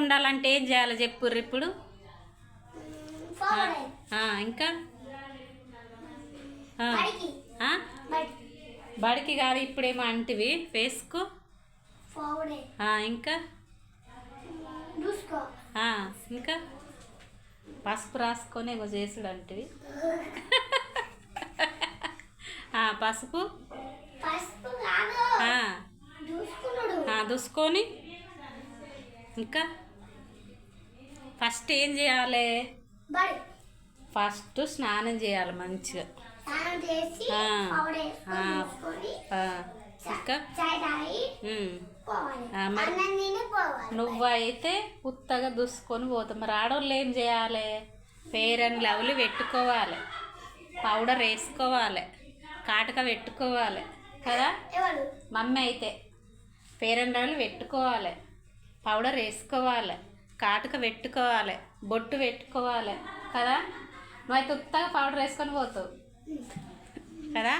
ఉండాలంటే ఏం చేయాలి చెప్పుర్రు ఇప్పుడు? ఇంకా? బడికి. కాదు ఇప్పుడేమో అంటివి. ఫేస్కు? ఇంకా? ఇంకా? పసుపు రాసుకొని ఏమో చేసుడు అంటివి పసుపు? దుసుకొని? ఇంకా? ఫస్ట్ ఏం చేయాలి? ఫస్ట్ స్నానం చేయాలి మంచిగా. ఇంకా? పోవాలి. నువ్వైతే ఉత్తగా దుసుకొని పోతావు. మరి ఆడవాళ్ళు ఏం చేయాలి? ఫెయిర్ అండ్ లవ్లీ పెట్టుకోవాలి. పౌడర్ వేసుకోవాలి. కాటక పెట్టుకోవాలి. కదా? మమ్మీ అయితే ఫెయిర్ అండ్ లవ్లీ పెట్టుకోవాలి. పౌడర్ వేసుకోవాలి. కాటుక పెట్టుకోవాలి బొట్టు పెట్టుకోవాలి కదా? నువ్వైతే ఉత్తగా పౌడర్ వేసుకొని పోతావు కదా?